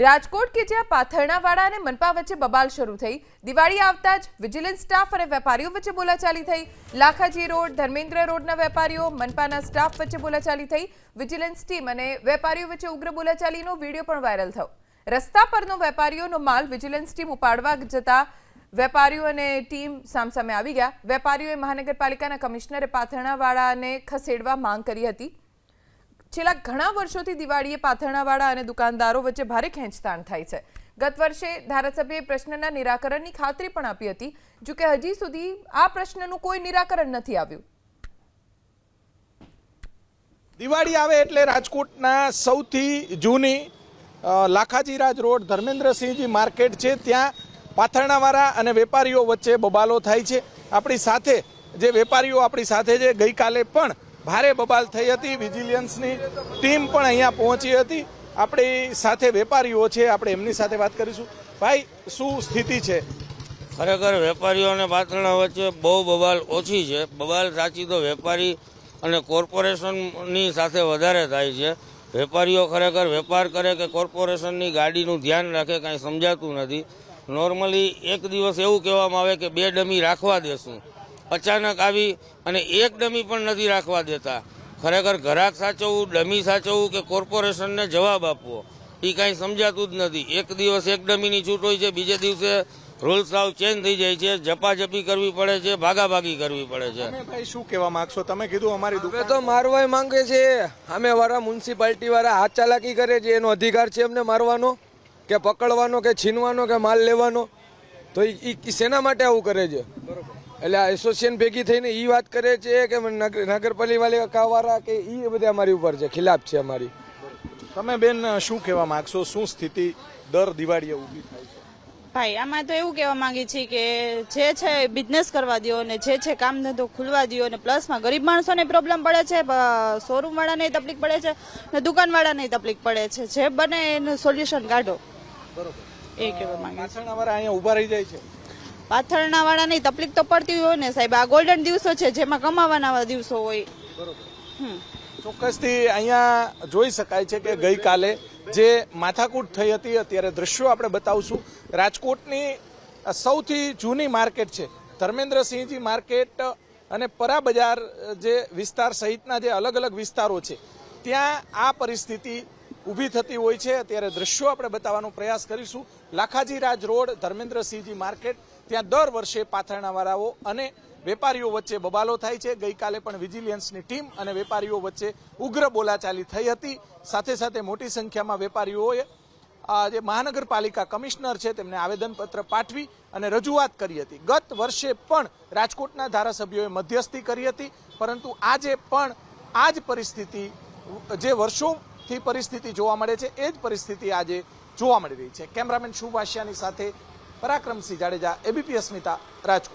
રાજકોટ કે જ્યાં પાથરણાવાળા અને મનપા વચ્ચે બબાલ શરૂ થઈ. દિવાળી આવતા જ વિજિલન્સ સ્ટાફ અને વેપારીઓ વચ્ચે બોલાચાલી થઈ. લાખાજી રોડ, ધર્મેન્દ્ર રોડના વેપારીઓ, મનપાના સ્ટાફ વચ્ચે બોલાચાલી થઈ. વિજિલન્સ ટીમ અને વેપારીઓ વચ્ચે ઉગ્ર બોલાચાલીનો વીડિયો પણ વાયરલ થયો. રસ્તા પરનો વેપારીઓનો માલ વિજિલન્સ ટીમ ઉપાડવા જતા વેપારીઓ અને ટીમ સામસામે આવી ગયા. વેપારીઓએ મહાનગરપાલિકાના કમિશનરે પાથરણાવાળાને ખસેડવા માંગ કરી હતી. છેલ્લા ઘણા વર્ષોથી દિવાળીએ પાથરણાવાળા અને દુકાનદારો વચ્ચે ભારે ખેંચતાણ થાય છે. ગત વર્ષે ધારાસભ્યએ પ્રશ્નના નિરાકરણની ખાતરી પણ આપી હતી, જો કે હજી સુધી આ પ્રશ્નનું કોઈ નિરાકરણ નથી આવ્યું. દિવાળી આવે એટલે રાજકોટના સૌથી જૂની લાખાજીરાજ રોડ, ધર્મેન્દ્રસિંહજી માર્કેટ છે. ત્યાં પાથરણાવાળા અને વેપારીઓ વચ્ચે બબાલો થાય છે. આપણી સાથે જે વેપારીઓ આપણી સાથે છે, ગઈકાલે પણ ભારે બબાલ થઈ હતી વિજિલન્સની ટીમ પણ અહીંયા પહોંચી હતી. આપણી સાથે વેપારીઓ છે, આપણે એમની સાથે વાત કરીશું. ભાઈ, શું સ્થિતિ છે? ખરેખર વેપારીઓ અને પાથરણા વચ્ચે બહુ બબાલ ઓછી છે. બબાલ સાચી તો વેપારી અને કોર્પોરેશનની સાથે વધારે થાય છે. વેપારીઓ ખરેખર વેપાર કરે કે કોર્પોરેશનની ગાડીનું ધ્યાન રાખે કાંઈ સમજાતું નથી. નોર્મલી એક દિવસ એવું કહેવામાં આવે કે બે ડમી રાખવા દેશું. અચાનક આવી અને એક ડમી પણ નથી રાખવા દેતા. ખરેખર ઘરાક સાચવવું ડમી સાચવવું કે કોર્પોરેશનને જવાબ આપવો એ કાંઈ સમજાતું જ નથી. એક દિવસ એક ડમીની છૂટ હોય છે બીજે દિવસે રૂલ્સ સાવ ચેન્જ થઈ જાય છે જપાજપી કરવી પડે છે ભાગાભાગી કરવી પડે છે. ભાઈ શું કહેવા માંગશો? તમે કીધું અમારી દુકાન તો મારવાય માંગે છે. અમે વાળા મ્યુનિસિપાલિટી વાળા હાથ ચાલાકી કરે છે એનો અધિકાર છે એમને મારવાનો કે પકડવાનો કે છીનવાનો કે માલ લેવાનો. તો ઈ ઈ શેના માટે આવું કરે છે. એટલે આ એસોસિએશન ભેગી થઈને એ વાત કરે છે કે નગર- નગરપાલિકા વાળા કે એ બધી અમારી ઉપર છે ખિલાફ છે અમારી. તમે બેન શું કહેવા માંગશો? શું સ્થિતિ દર દિવાળીએ ઊભી થાય છે? ભાઈ આમાં તો એવું કહેવા માંગી છીએ કે જે છે બિઝનેસ કરવા દો અને જે છે કામ ધંધો ખુલવા દો અને પ્લસમાં ગરીબ માણસોને પ્રોબ્લેમ પડે છે શોરૂમ વાળાને તકલીફ પડે છે ને દુકાનવાળાને તકલીફ પડે છે. જે બને એનું સોલ્યુશન કાઢો. એ કહેવા માંગે છે પાછળના અહીંયા ઊભા રહી જાય છે. પાથરણા વાળાની તકલીફ તો પડતી હોય ને સાહેબ. આ ગોલ્ડન દિવસો છે જેમાં કમાવાના દિવસો હોય. ચોક્કસથી અહીંયા જોઈ શકાય છે કે ગઈકાલે જે માથાકૂટ થઈ હતી અત્યારે દ્રશ્યો આપણે બતાવશું. રાજકોટની સૌથી જૂની માર્કેટ છે ધર્મેન્દ્રસિંહજી માર્કેટ અને પરા બજાર જે વિસ્તાર સહિતના જે અલગ અલગ વિસ્તારો છે ત્યાં આ પરિસ્થિતિ ઊભી થતી હોય છે. અત્યારે દ્રશ્યો આપણે બતાવવાનો પ્રયાસ કરીશું. Lakhaji Raj road Dharmendrasinhji market. ત્યાં દર વર્ષે પાથરણાવાળાઓ અને વેપારીઓ વચ્ચે બબાલો થાય છે. ગઈકાલે પણ વિજિલિયન્સની ટીમ અને વેપારીઓ વચ્ચે ઉગ્ર બોલાચાલી થઈ હતી. સાથે સાથે મોટી સંખ્યામાં વેપારીઓએ જે મહાનગરપાલિકા કમિશનર છે, તેમને આવેદનપત્ર પાઠવી અને રજૂઆત કરી હતી. ગત વર્ષે પણ રાજકોટના ધારાસભ્યોએ મધ્યસ્થી કરી હતી, પરંતુ આજે પણ આ જ પરિસ્થિતિ, જે વર્ષોથી પરિસ્થિતિ જોવા મળે છે, એ જ પરિસ્થિતિ આજે જોવા મળી રહી છે. કેમેરામેન શુભાશિયાની સાથે પરાક્રમસિંહ જાડેજા એબીપી અસ્મિતા રાજકોટ.